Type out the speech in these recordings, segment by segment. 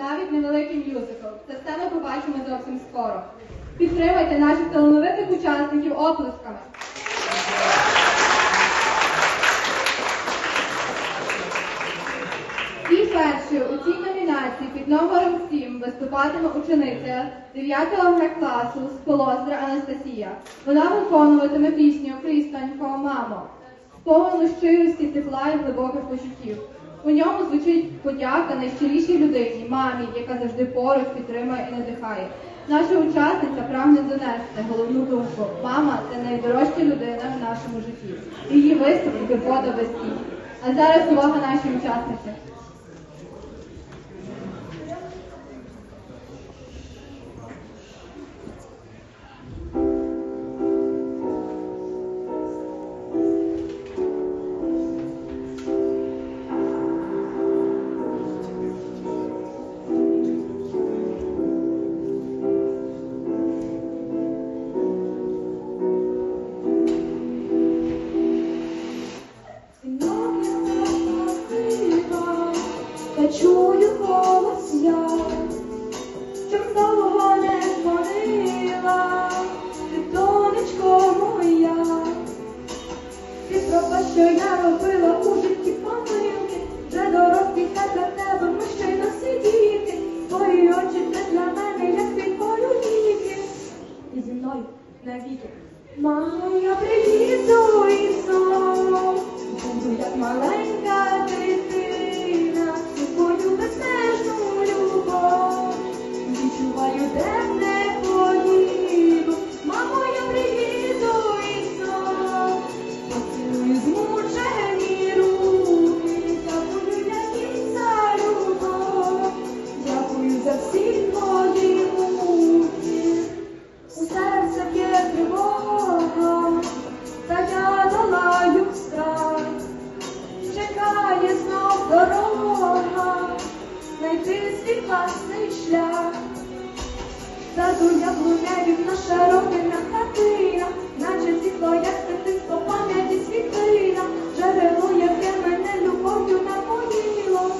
Навіть невеликий мюзикл. Це все ми побачимо зовсім скоро. Підтримайте наших талановитих учасників оплесками. І першою у цій номінації під номером 7 виступатиме учениця 9 Г класу з Полостра Анастасія. Вона виконуватиме пісню «Пристанько, мамо, сповнену щирості, тепла і глибоких почуттів. У ньому звучить подяка найщирішій людині, мамі, яка завжди поруч підтримує і надихає. Наша учасниця прагне донести головну думку. Мама це найдорожча людина в нашому житті. Її виступ – вода без. А зараз увага нашій учасниці. Мною навіки. Мамо, я приїду саду я блуняю на широких хатина, наче світло, як сидить по пам'яті світлина, джерело, яке мене любов'ю напоїло.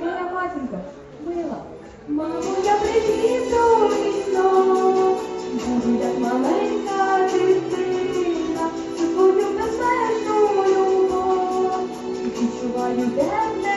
Моя матінка, мила, мамо, я прийшли до вікно, буду як маленька дитина, Свою безмежну любов, відчуваю, де. мене.